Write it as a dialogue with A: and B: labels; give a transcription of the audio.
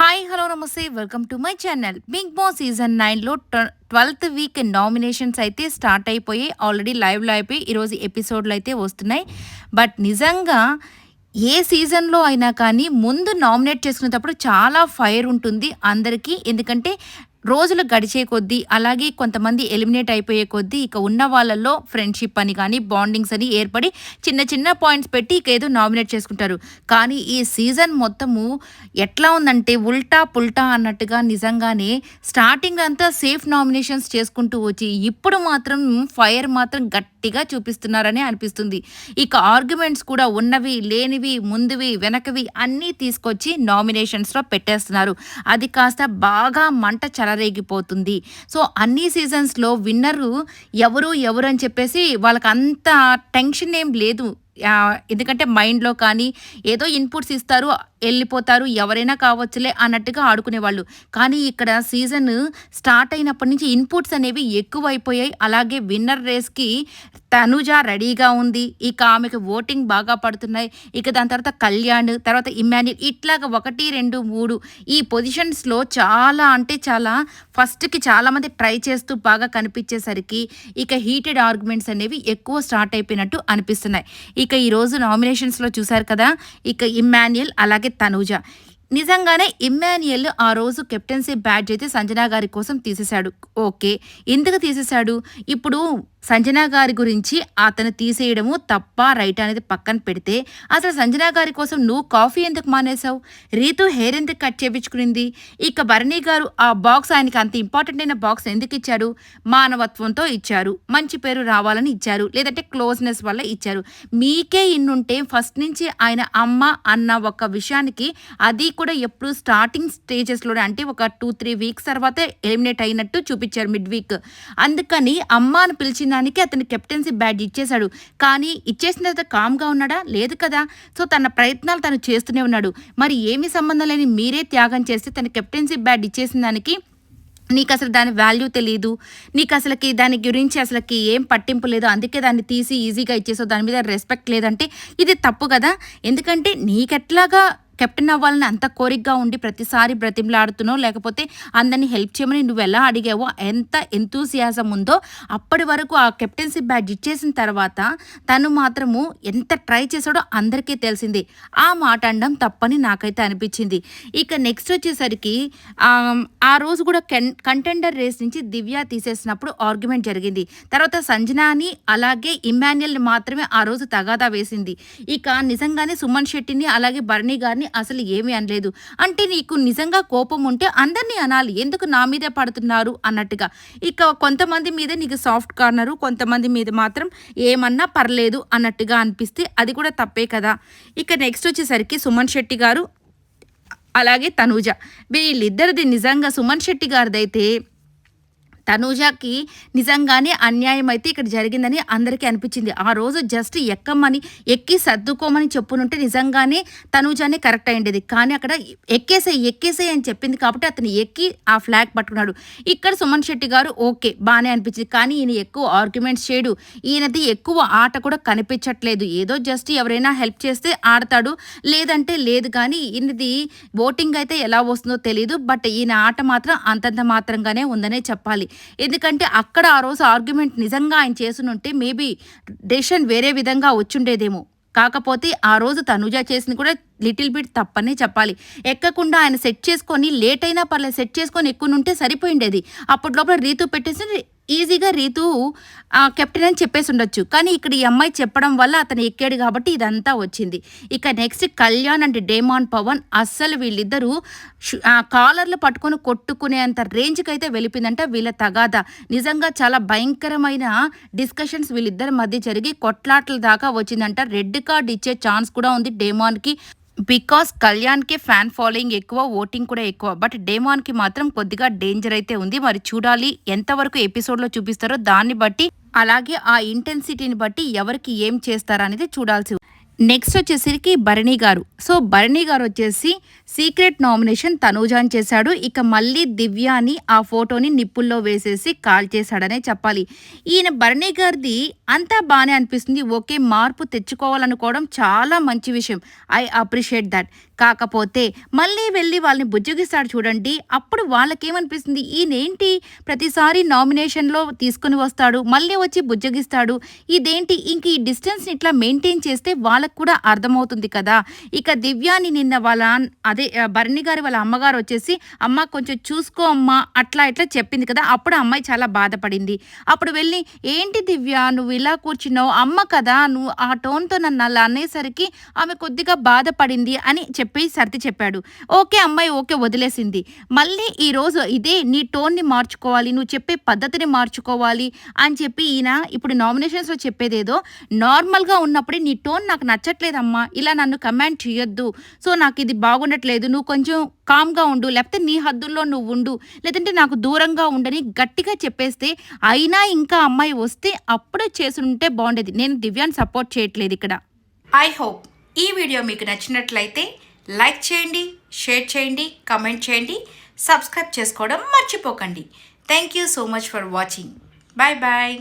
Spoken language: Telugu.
A: Hi hello namaste. Welcome to my channel Bigg Boss season నైన్లో ట్వెల్త్ వీక్ నామినేషన్స్ అయితే స్టార్ట్ అయిపోయి ఆల్రెడీ లైవ్లో అయిపోయి ఈరోజు ఎపిసోడ్లు అయితే వస్తున్నాయి. బట్ నిజంగా ఏ సీజన్లో అయినా కానీ ముందు నామినేట్ చేసుకునేటప్పుడు చాలా ఫైర్ ఉంటుంది అందరికీ. ఎందుకంటే రోజులు గడిచే కొద్దీ అలాగే కొంతమంది ఎలిమినేట్ అయిపోయే కొద్దీ ఇక ఉన్న వాళ్ళల్లో ఫ్రెండ్షిప్ అని కానీ బాండింగ్స్ అని ఏర్పడి చిన్న చిన్న పాయింట్స్ పెట్టి ఇక ఏదో నామినేట్ చేసుకుంటారు. కానీ ఈ సీజన్ మొత్తము ఎట్లా ఉందంటే ఉల్టా పుల్టా అన్నట్టుగా నిజంగానే స్టార్టింగ్ అంతా సేఫ్ నామినేషన్స్ చేసుకుంటూ వచ్చి ఇప్పుడు మాత్రం ఫైర్ మాత్రం గట్టిగా చూపిస్తున్నారని అనిపిస్తుంది. ఇక ఆర్గ్యుమెంట్స్ కూడా ఉన్నవి లేనివి ముందువి వెనకవి అన్నీ తీసుకొచ్చి నామినేషన్స్లో పెట్టేస్తున్నారు. అది కాస్త బాగా మంట చెలరేగిపోతుంది. సో అన్ని సీజన్స్లో విన్నరు ఎవరు ఎవరు అని చెప్పేసి వాళ్ళకి అంత టెన్షన్ ఏం లేదు. ఎందుకంటే మైండ్లో కానీ ఏదో ఇన్పుట్స్ ఇస్తారు. వెళ్ళిపోతారు ఎవరైనా కావచ్చులే అన్నట్టుగా ఆడుకునేవాళ్ళు. కానీ ఇక్కడ సీజన్ స్టార్ట్ అయినప్పటి నుంచి ఇన్పుట్స్ అనేవి ఎక్కువైపోయాయి. అలాగే విన్నర్ రేస్కి తనుజ రెడీగా ఉంది. ఇక ఆమెకు ఓటింగ్ బాగా పడుతున్నాయి. ఇక దాని తర్వాత కళ్యాణ్ తర్వాత ఇమాన్యుల్ ఇట్లాగా ఒకటి రెండు మూడు ఈ పొజిషన్స్లో చాలా అంటే చాలా ఫస్ట్కి చాలామంది ట్రై చేస్తూ బాగా కనిపించేసరికి ఇక హీటెడ్ ఆర్గ్యుమెంట్స్ అనేవి ఎక్కువ స్టార్ట్ అయిపోయినట్టు అనిపిస్తున్నాయి. ఇక ఈరోజు నామినేషన్స్లో చూశారు కదా ఇక ఇమాన్యుల్ అలాగే తనూజ నిజంగానే ఇమ్మాన్యుయల్ ఆ రోజు కెప్టెన్సీ బ్యాట్ అయితే సంజనా గారి కోసం తీసేశాడు. ఓకే ఎందుకు తీసేశాడు? ఇప్పుడు సంజనా గారి గురించి అతను తీసేయడము తప్ప రైట్ అనేది పక్కన పెడితే అసలు సంజనా గారి కోసం నువ్వు కాఫీ ఎందుకు మానేశావు? రీతు హెయిర్ ఎందుకు కట్ చేపించుకునింది ఇక భరణి గారు ఆ బాక్స్ ఆయనకి అంత ఇంపార్టెంట్ అయిన బాక్స్ ఎందుకు ఇచ్చాడు? మానవత్వంతో ఇచ్చారు. మంచి పేరు రావాలని ఇచ్చారు. లేదంటే క్లోజ్నెస్ వల్ల ఇచ్చారు. మీకే ఇన్నుంటే ఫస్ట్ నుంచి ఆయన అమ్మ అన్న ఒక విషయానికి అది కూడా ఎప్పుడు స్టార్టింగ్ స్టేజెస్లో అంటే ఒక టూ త్రీ వీక్స్ తర్వాతే ఎలిమినేట్ అయినట్టు చూపించారు మిడ్ వీక్ అందుకని అమ్మ అని పిలిచిన దానికి అతను కెప్టెన్సీ బ్యాడ్ ఇచ్చేశాడు. కానీ ఇచ్చేసిన తర్వాత కామ్గా ఉన్నాడా? లేదు కదా. సో తన ప్రయత్నాలు తను చేస్తూనే ఉన్నాడు. మరి ఏమి సంబంధం లేని మీరే త్యాగం చేస్తే తన కెప్టెన్సీ బ్యాడ్ ఇచ్చేసిన దానికి నీకు అసలు దాని వాల్యూ తెలియదు నీకు అసలుకి దాని గురించి అసలుకి ఏం పట్టింపు లేదు. అందుకే దాన్ని తీసి ఈజీగా ఇచ్చేసావు. దాని మీద రెస్పెక్ట్ లేదంటే ఇది తప్పు కదా. ఎందుకంటే నీకెట్లాగా కెప్టెన్ అవ్వాలని అంత కోరికగా ఉండి ప్రతిసారి బ్రతిమలాడుతున్నావు లేకపోతే అందరినీ హెల్ప్ చేయమని నువ్వు ఎలా అడిగావో ఎంత ఎంతూసియాజం ఉందో అప్పటి వరకు ఆ కెప్టెన్సీ బ్యాడ్జ్ ఇచ్చేసిన తర్వాత తను మాత్రము ఎంత ట్రై చేశాడో అందరికీ తెలిసింది. ఆ మాట అనడం తప్పని నాకైతే అనిపించింది. ఇక నెక్స్ట్ వచ్చేసరికి ఆ, రోజు కూడా కంటెండర్ రేస్ నుంచి దివ్య తీసేసినప్పుడు ఆర్గ్యుమెంట్ జరిగింది. తర్వాత సంజనాని అలాగే ఇమాన్యుయల్ మాత్రమే ఆ రోజు తగాదా వేసింది. ఇక నిజంగానే సుమన్ శెట్టిని అలాగే భరణి గారిని అసలు ఏమీ అనలేదు. అంటే నీకు నిజంగా కోపం ఉంటే అందరినీ అనాలి. ఎందుకు నా మీదే పడుతున్నారు అన్నట్టుగా. ఇక కొంతమంది మీద నీకు సాఫ్ట్ కార్నరు కొంతమంది మీద మాత్రం ఏమన్నా పర్లేదు అన్నట్టుగా అనిపిస్తే అది కూడా తప్పే కదా. ఇక నెక్స్ట్ వచ్చేసరికి సుమన్ శెట్టి గారు అలాగే తనూజ. వీళ్ళిద్దరిది నిజంగా సుమన్ శెట్టి గారిదైతే తనూజకి నిజంగానే అన్యాయం అయితే ఇక్కడ జరిగిందని అందరికీ అనిపించింది. ఆ రోజు జస్ట్ ఎక్కమని ఎక్కి సర్దుకోమని చెప్పునుంటే నిజంగానే తనూజానే కరెక్ట్ అయ్యేది కానీ అక్కడ ఎక్కేసే ఎక్కేసే అని చెప్పింది కాబట్టి అతను ఎక్కి ఆ ఫ్లాగ్ పట్టుకున్నాడు. ఇక్కడ సుమన్ శెట్టి గారు ఓకే బాగానే అనిపించింది. కానీ ఈయన ఎక్కువ ఆర్గ్యుమెంట్స్ చేయడు. ఈయనది ఎక్కువ ఆట కూడా కనిపించట్లేదు. ఏదో జస్ట్ ఎవరైనా హెల్ప్ చేస్తే ఆడతాడు. లేదంటే లేదు కానీ ఈయనది ఓటింగ్ అయితే ఎలా వస్తుందో తెలియదు బట్ ఈయన ఆట మాత్రం అంతంత మాత్రంగానే ఉందనే చెప్పాలి. ఎందుకంటే అక్కడ ఆ రోజు ఆర్గ్యుమెంట్ నిజంగా ఆయన చేసునుంటే మేబీ డెసిషన్ వేరే విధంగా వచ్చుండేదేమో. కాకపోతే ఆ రోజు తనుజ చేసింది కూడా లిటిల్ బిట్ తప్పనే చెప్పాలి. ఎక్కకుండా ఆయన సెట్ చేసుకొని లేట్ అయినా పర్లేదు సెట్ చేసుకొని ఎక్కువ సరిపోయిండేది. అప్పటి లోపల రీతు పెట్టేసి ఈజీగా రీతు కెప్టెన్ అని చెప్పేసి ఉండొచ్చు కానీ ఇక్కడ ఈ అమ్మాయి చెప్పడం వల్ల అతను ఎక్కాడు కాబట్టి ఇదంతా వచ్చింది. ఇక next Kalyan and Demon Pavan అస్సలు వీళ్ళిద్దరూ కాలర్లు పట్టుకొని కొట్టుకునేంత రేంజ్కి అయితే వెళ్ళిపోయిందంట వీళ్ళ తగాదా. నిజంగా చాలా భయంకరమైన డిస్కషన్స్ వీళ్ళిద్దరి మధ్య జరిగి కొట్లాట్ల దాకా వచ్చిందంట. రెడ్ కార్డ్ ఇచ్చే ఛాన్స్ కూడా ఉంది డేమాన్కి. బికాస్ కళ్యాణ్కి ఫ్యాన్ ఫాలోయింగ్ ఎక్కువ ఓటింగ్ కూడా ఎక్కువ. బట్ డేమాన్కి మాత్రం కొద్దిగా డేంజర్ అయితే ఉంది. మరి చూడాలి ఎంతవరకు ఎపిసోడ్లో చూపిస్తారో దాన్ని బట్టి అలాగే ఆ ఇంటెన్సిటీని బట్టి ఎవరికి ఏం చేస్తారనేది చూడాల్సి నెక్స్ట్ వచ్చేసరికి భరణి గారు. సో భరణి గారు వచ్చేసి సీక్రెట్ నామినేషన్ తనూజాన్ చేశాడు. ఇక మళ్ళీ దివ్యాని ఆ ఫోటోని నిప్పుల్లో వేసేసి కాల్ చేశాడనే చెప్పాలి. ఈయన భరణి గారిది అంతా బాగానే అనిపిస్తుంది. ఓకే మార్పు తెచ్చుకోవాలనుకోవడం చాలా మంచి విషయం. I appreciate that. కాకపోతే మళ్ళీ వెళ్ళి వాళ్ళని బుజ్జగిస్తాడు చూడండి. అప్పుడు వాళ్ళకేమనిపిస్తుంది? ఈయనేంటి? ప్రతిసారి నామినేషన్లో తీసుకుని వస్తాడు. మళ్ళీ వచ్చి బుజ్జగిస్తాడు. ఇదేంటి? ఇంక ఈ డిస్టెన్స్ని ఇట్లా మెయింటైన్ చేస్తే వాళ్ళకు కూడా అర్థమవుతుంది కదా. ఇక దివ్యాని నిన్న వాళ్ళ అదే భరణి గారి వాళ్ళ అమ్మగారు వచ్చేసి అమ్మ కొంచెం చూసుకో అమ్మా అట్లా ఇట్లా చెప్పింది కదా. అప్పుడు అమ్మాయి చాలా బాధపడింది. అప్పుడు వెళ్ళి ఏంటి దివ్య నువ్వు ఇలా కూర్చున్నావు? అమ్మ కదా నువ్వు ఆ టోన్తో నన్ను అలా అనేసరికి ఆమె కొద్దిగా బాధపడింది అని చెప్పి సర్ది చెప్పాడు. ఓకే అమ్మాయి ఓకే వదిలేసింది. మళ్ళీ ఈరోజు ఇదే నీ టోన్ని మార్చుకోవాలి నువ్వు చెప్పే పద్ధతిని మార్చుకోవాలి అని చెప్పి ఈయన ఇప్పుడు నామినేషన్స్లో చెప్పేదేదో నార్మల్గా ఉన్నప్పుడే నీ టోన్ నాకు నచ్చట్లేదమ్మా ఇలా నన్ను కమాండ్ చేయొద్దు. సో నాకు ఇది బాగుండట్లేదు. నువ్వు కొంచెం కామ్గా ఉండు లేకపోతే నీ హద్దుల్లో నువ్వు ఉండు లేదంటే నాకు దూరంగా ఉండని గట్టిగా చెప్పేస్తే అయినా ఇంకా అమ్మాయి వస్తే అప్పుడే చేసుంటే బాగుండేది. నేను దివ్యాన్ని సపోర్ట్ చేయట్లేదు ఇక్కడ. ఐ హోప్ ఈ వీడియో మీకు నచ్చినట్లయితే లైక్ చేయండి షేర్ చేయండి కమెంట్ చేయండి సబ్స్క్రైబ్ చేసుకోవడం మర్చిపోకండి. Thank you so much for watching. Bye bye.